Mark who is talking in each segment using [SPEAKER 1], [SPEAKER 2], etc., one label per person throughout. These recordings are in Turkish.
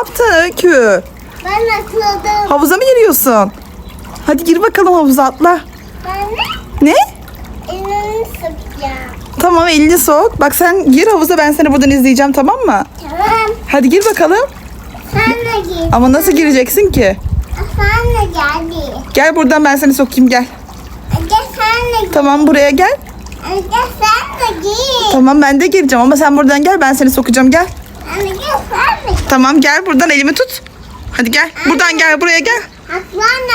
[SPEAKER 1] yaptın Öykü?
[SPEAKER 2] Ben atladım.
[SPEAKER 1] Havuza mı giriyorsun? Hadi gir bakalım havuza atla.
[SPEAKER 2] Ben de
[SPEAKER 1] Ne?
[SPEAKER 2] elimi sıkacağım.
[SPEAKER 1] Tamam elini sok. Bak sen gir havuza ben seni buradan izleyeceğim tamam mı?
[SPEAKER 2] Tamam.
[SPEAKER 1] Hadi gir bakalım.
[SPEAKER 2] Sen de git.
[SPEAKER 1] Ama nasıl gireceksin ki?
[SPEAKER 2] Sen de geldi.
[SPEAKER 1] Gel buradan ben seni sokayım gel.
[SPEAKER 2] Gel sen de git.
[SPEAKER 1] Tamam buraya gel.
[SPEAKER 2] Gel sen de git.
[SPEAKER 1] Tamam ben de gireceğim ama sen buradan gel ben seni sokacağım gel. Tamam gel buradan elimi tut. Hadi gel. Buradan gel buraya gel.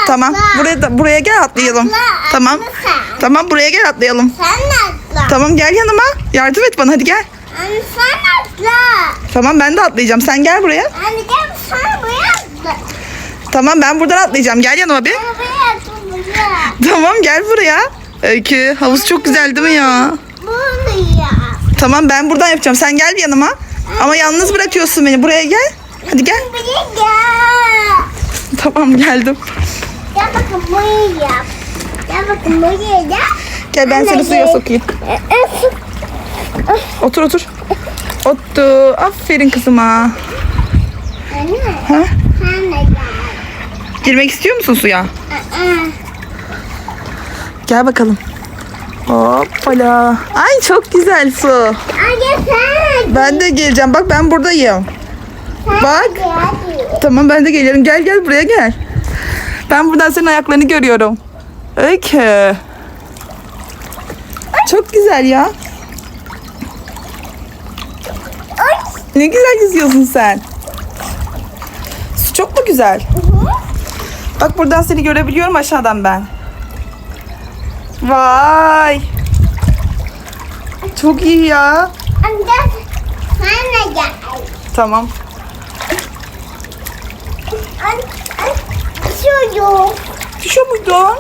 [SPEAKER 1] Tamam.
[SPEAKER 2] atla.
[SPEAKER 1] Buraya da, buraya gel atlayalım.
[SPEAKER 2] Atla,
[SPEAKER 1] Tamam.
[SPEAKER 2] sen.
[SPEAKER 1] Tamam buraya gel atlayalım.
[SPEAKER 2] Sen de atla.
[SPEAKER 1] Tamam gel yanıma. Yardım et bana hadi gel.
[SPEAKER 2] Anne sen atla.
[SPEAKER 1] Tamam ben de atlayacağım. Sen gel buraya.
[SPEAKER 2] Anne gel sen buraya atla.
[SPEAKER 1] Tamam ben buradan atlayacağım. Gel yanıma bir.
[SPEAKER 2] Anne buraya atla buraya.
[SPEAKER 1] Tamam gel buraya. Öykü havuz çok güzel değil mi ya?
[SPEAKER 2] Buraya.
[SPEAKER 1] Tamam ben buradan yapacağım. Sen gel yanıma. Ama yalnız bırakıyorsun beni. Buraya gel. Hadi gel.
[SPEAKER 2] Buraya gel.
[SPEAKER 1] Tamam geldim.
[SPEAKER 2] Gel bakın buraya yap. Gel bakın buraya gel.
[SPEAKER 1] Gel ben seni suya sokayım. Otur otur. Otur. Aferin kızıma.
[SPEAKER 2] Anne
[SPEAKER 1] Ha?
[SPEAKER 2] gel.
[SPEAKER 1] Girmek istiyor musun suya? Gel bakalım. Hoppala. Ay çok güzel su.
[SPEAKER 2] Anne sen
[SPEAKER 1] Ben de geleceğim. Bak ben buradayım.
[SPEAKER 2] sen
[SPEAKER 1] Bak. Tamam ben de geliyorum. Gel gel buraya gel. Ben buradan senin ayaklarını görüyorum. Öykü. Çok güzel ya. Ne güzel yüzüyorsun sen. Su çok mu güzel? Bak buradan seni görebiliyorum aşağıdan ben. Vay. Çok iyi ya.
[SPEAKER 2] Anne sen de gel.
[SPEAKER 1] Tamam.
[SPEAKER 2] Çocuğum.
[SPEAKER 1] Düşüyor muydun?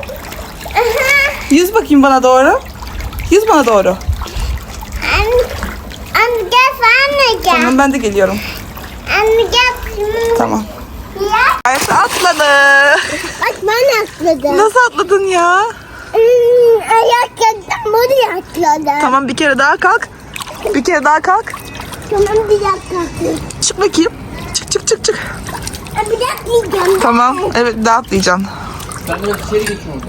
[SPEAKER 1] Yüz bakayım bana doğru. Yüz bana doğru.
[SPEAKER 2] Gel sen de gel.
[SPEAKER 1] Tamam ben de geliyorum.
[SPEAKER 2] Hmm,
[SPEAKER 1] Tamam.
[SPEAKER 2] Ya.
[SPEAKER 1] Ayşe atladı.
[SPEAKER 2] Bak ben atladım.
[SPEAKER 1] Nasıl atladın ya?
[SPEAKER 2] Atladım.
[SPEAKER 1] Tamam bir kere daha kalk. Bir kere daha kalk.
[SPEAKER 2] Tamam bir dakika.
[SPEAKER 1] Çık bakayım. Çık çık çık çık.
[SPEAKER 2] Bir dakika yiyeceğim.
[SPEAKER 1] Tamam. Evet bir daha atlayacaksın.
[SPEAKER 3] Ben biraz içeri zaman.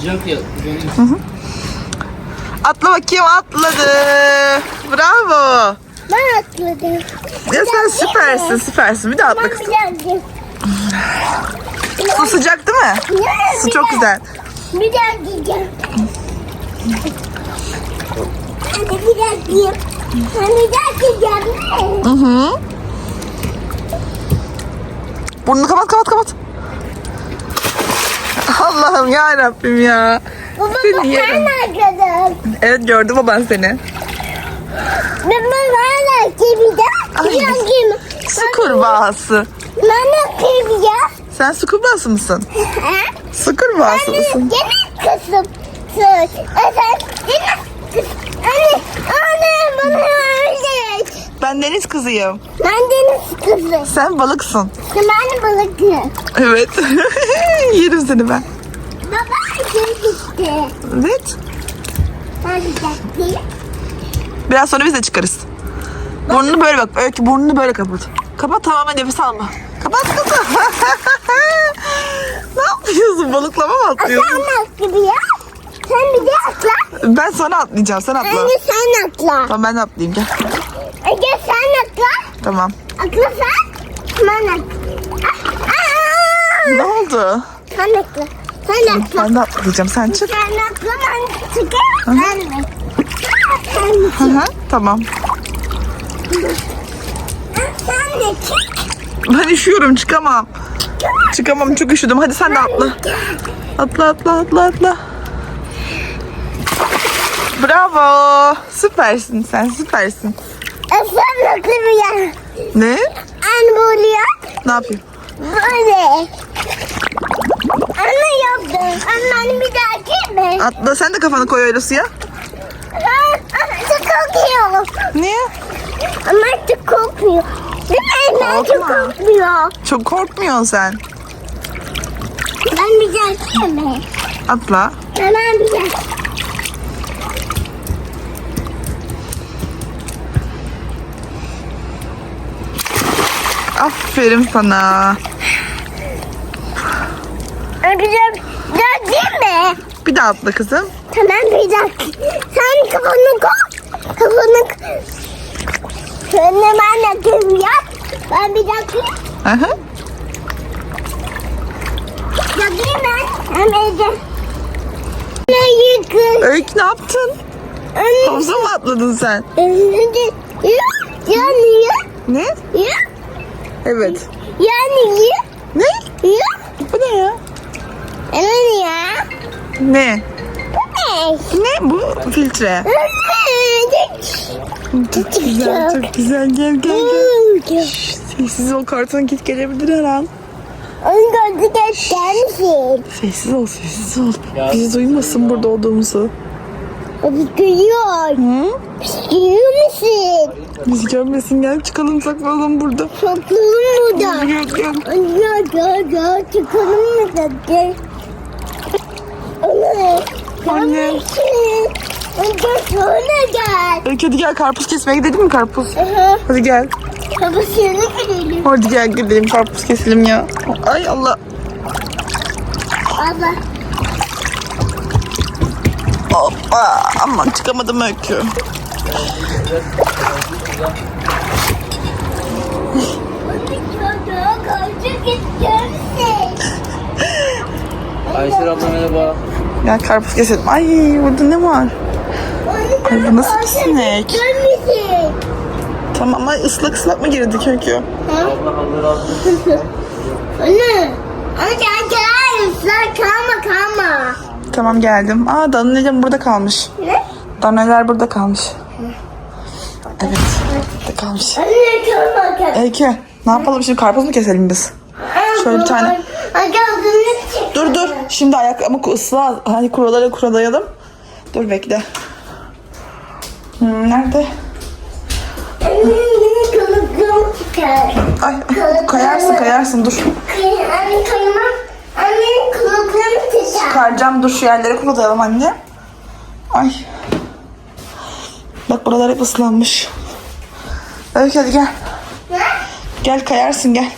[SPEAKER 3] Sıcak ya. Uyanayım.
[SPEAKER 1] Atla bakayım atladı. Bravo.
[SPEAKER 2] Ben atladım.
[SPEAKER 1] Ya sen süpersin süpersin. Bir daha atla kızım.
[SPEAKER 2] bir.
[SPEAKER 1] Su sıcak değil mi? Su
[SPEAKER 2] bir
[SPEAKER 1] çok güzel.
[SPEAKER 2] Bir dakika yiyeceğim. Anne bir dakika yiyeyim. Ben bir dakika yiyeceğim.
[SPEAKER 1] Hı hı. Burnunu kapat kapat kapat. Allah'ım ya Rabbim ya.
[SPEAKER 2] Baba
[SPEAKER 1] Seni
[SPEAKER 2] ben
[SPEAKER 1] yerim.
[SPEAKER 2] atladım.
[SPEAKER 1] Evet gördüm baban seni.
[SPEAKER 2] Ben ben atlayacağım.
[SPEAKER 1] Ay.
[SPEAKER 2] Bir dakika yiyeyim.
[SPEAKER 1] Su kurbağası.
[SPEAKER 2] Ben atlayacağım.
[SPEAKER 1] Sen su kurbağası mısın?
[SPEAKER 2] Ha?
[SPEAKER 1] Su kurbağası
[SPEAKER 2] Anne
[SPEAKER 1] mısın?
[SPEAKER 2] gene kızım. Kız. Anne, anne bana öyle.
[SPEAKER 1] Ben deniz kızıyım.
[SPEAKER 2] Ben deniz kızı.
[SPEAKER 1] Sen balıksın.
[SPEAKER 2] Ben balıklı.
[SPEAKER 1] Evet. Yerim seni ben.
[SPEAKER 2] Baba gitti.
[SPEAKER 1] Evet.
[SPEAKER 2] Ben gitti.
[SPEAKER 1] Biraz sonra biz de çıkarız. Burnunu böyle bak. Öykü burnunu böyle kapat. Kapat tamamen nefes alma. Kapat kızım. ne yapıyorsun? Balıklama mı atlıyorsun?
[SPEAKER 2] atla bir ya. Sen bir de atla.
[SPEAKER 1] Ben sonra atlayacağım. Sen atla.
[SPEAKER 2] Anne sen atla.
[SPEAKER 1] Tamam ben de atlayayım gel.
[SPEAKER 2] Ege sen atla.
[SPEAKER 1] Tamam.
[SPEAKER 2] Atla sen. Ben atla.
[SPEAKER 1] Ne oldu?
[SPEAKER 2] Sen atla. Sen atla.
[SPEAKER 1] Ben de atlayacağım. Sen çık.
[SPEAKER 2] Sen atla ben çıkarım. Ben de. Sen
[SPEAKER 1] Hı hı. Tamam.
[SPEAKER 2] Sen de çık.
[SPEAKER 1] Ben üşüyorum çıkamam. Çıkamam çok üşüdüm. Hadi sen de atla. Atla atla atla atla. Bravo. Süpersin sen süpersin.
[SPEAKER 2] Sen ya.
[SPEAKER 1] Ne?
[SPEAKER 2] Anne böyle yap.
[SPEAKER 1] Ne yapayım?
[SPEAKER 2] Böyle. Anne yaptım. Anne bir daha girme.
[SPEAKER 1] Atla sen de kafanı koy öyle suya.
[SPEAKER 2] Çok korkuyor.
[SPEAKER 1] Niye?
[SPEAKER 2] Ama çok korkuyor. Değil mi? Ben çok
[SPEAKER 1] Korkma.
[SPEAKER 2] korkuyor.
[SPEAKER 1] Çok korkmuyorsun sen.
[SPEAKER 2] Ben bir daha girme.
[SPEAKER 1] Atla.
[SPEAKER 2] Ben bir daha.
[SPEAKER 1] Aferin sana.
[SPEAKER 2] Öpeceğim. Ya değil mi?
[SPEAKER 1] Bir daha atla kızım.
[SPEAKER 2] Tamam bir dakika. Sen kafanı koy. Kafanı. Şöyle ben de kız yap. Ben bir dakika.
[SPEAKER 1] Aha.
[SPEAKER 2] Yapayım ben. Hem evde. Ne yıkın?
[SPEAKER 1] Öykü ne yaptın? Havuza mı atladın sen?
[SPEAKER 2] Yok. Yani yok.
[SPEAKER 1] Ne?
[SPEAKER 2] Yok.
[SPEAKER 1] Evet.
[SPEAKER 2] Yani yok.
[SPEAKER 1] Ne?
[SPEAKER 2] Yok.
[SPEAKER 1] Bu ne ya?
[SPEAKER 2] Anne ya.
[SPEAKER 1] Ne?
[SPEAKER 2] Ne?
[SPEAKER 1] Ne bu? Filtre. Çok güzel, çok güzel. Gel gel gel. Şşş, Sessiz ol karton kit gelebilir her an.
[SPEAKER 2] Onu gördük gelmişsin.
[SPEAKER 1] Sessiz ol, sessiz ol. Bizi duymasın burada olduğumuzu.
[SPEAKER 2] Abi görüyor.
[SPEAKER 1] Hı?
[SPEAKER 2] Görüyor musun?
[SPEAKER 1] Bizi görmesin gel çıkalım saklanalım burada.
[SPEAKER 2] Toplalım burada.
[SPEAKER 1] Gel gel.
[SPEAKER 2] Gel gel gel çıkalım mı da gel. Anne.
[SPEAKER 1] Anne.
[SPEAKER 2] Gel şöyle gel.
[SPEAKER 1] Öykü hadi gel karpuz kesmeye gidelim mi karpuz?
[SPEAKER 2] Aha.
[SPEAKER 1] Hadi gel.
[SPEAKER 2] Babasını gidelim.
[SPEAKER 1] Hadi gel gidelim karpuz keselim ya. Ay Allah.
[SPEAKER 2] Baba.
[SPEAKER 1] Hoppa. Aman çıkamadım Öykü.
[SPEAKER 3] Aysel abla merhaba.
[SPEAKER 1] Gel karpuz keselim. Ay burada ne var? Ay, bu nasıl bir sinek? Tamam ay ıslak ıslak mı
[SPEAKER 3] hazır aldım.
[SPEAKER 2] Anne. Anne gel gel. Sen kalma kalma.
[SPEAKER 1] Tamam geldim. Aa Danilem burada kalmış.
[SPEAKER 2] Ne?
[SPEAKER 1] Danalar burada kalmış. Evet. Burada kalmış.
[SPEAKER 2] Anne kalma kalma.
[SPEAKER 1] Ne yapalım şimdi karpuz mu keselim biz? Şöyle bir tane. Dur dur. Şimdi ayak ama ısla. Hani kuralara kuralayalım. Dur bekle. Hmm, nerede? Ay, ay kayarsın kayarsın dur.
[SPEAKER 2] Anne kaymam.
[SPEAKER 1] Çıkaracağım dur şu yerlere kuralayalım anne. Ay. Bak buralar hep ıslanmış. Öykü hadi gel.
[SPEAKER 2] Ne?
[SPEAKER 1] Gel kayarsın gel.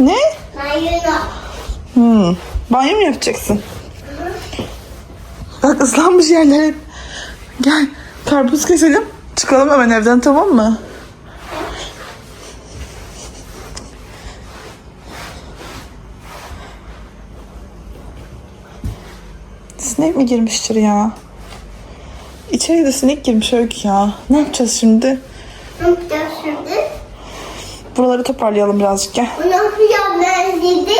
[SPEAKER 1] Ne? Hmm. Banyo mu yapacaksın? Bak ıslanmış yerler hep. Gel karpuz keselim. Çıkalım hemen evden tamam mı? Sinek mi girmiştir ya? İçeri de sinek girmiş Öykü ya. Ne yapacağız şimdi?
[SPEAKER 2] Ne yapacağız şimdi?
[SPEAKER 1] Buraları toparlayalım birazcık gel.
[SPEAKER 2] Ne yapacağım ben dedi?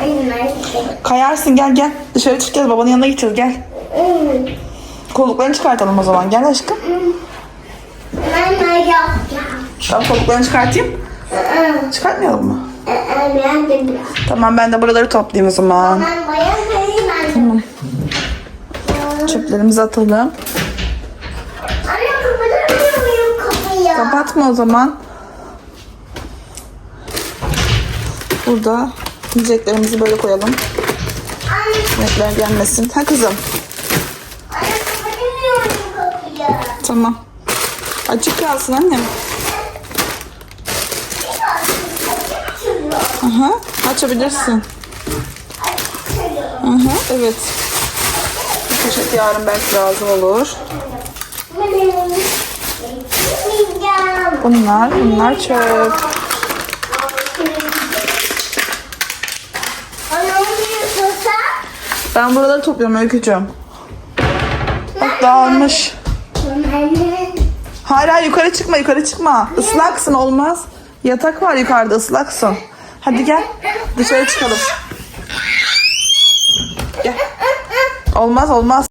[SPEAKER 2] Ay dedi.
[SPEAKER 1] Kayarsın gel gel. Dışarı çıkacağız babanın yanına gideceğiz gel.
[SPEAKER 2] Hmm.
[SPEAKER 1] Kolluklarını çıkartalım o zaman. Gel aşkım.
[SPEAKER 2] Ben ne yapacağım?
[SPEAKER 1] Tamam kolluklarını çıkartayım. Çıkartmayalım mı?
[SPEAKER 2] aa, Ben de biraz.
[SPEAKER 1] Tamam ben de buraları toplayayım o zaman.
[SPEAKER 2] Ben bayağı sayayım ben de.
[SPEAKER 1] Çöplerimizi atalım.
[SPEAKER 2] Anne kapatamıyor muyum kapıyı?
[SPEAKER 1] Kapatma o zaman. Burada yiyeceklerimizi böyle koyalım.
[SPEAKER 2] Anne,
[SPEAKER 1] Sinekler gelmesin. Ha kızım.
[SPEAKER 2] anne kapatamıyor muyum kapıyı?
[SPEAKER 1] Tamam. Açık kalsın annem. Aha, açabilirsin. Aha, evet. Poşet yarın belki lazım olur. Bunlar, bunlar çöp. Ben buraları topluyorum Öykücüğüm. Bak dağılmış. Hayır yukarı çıkma yukarı çıkma. Islaksın olmaz. Yatak var yukarıda ıslaksın. Hadi gel dışarı çıkalım. Gel. Olmaz olmaz.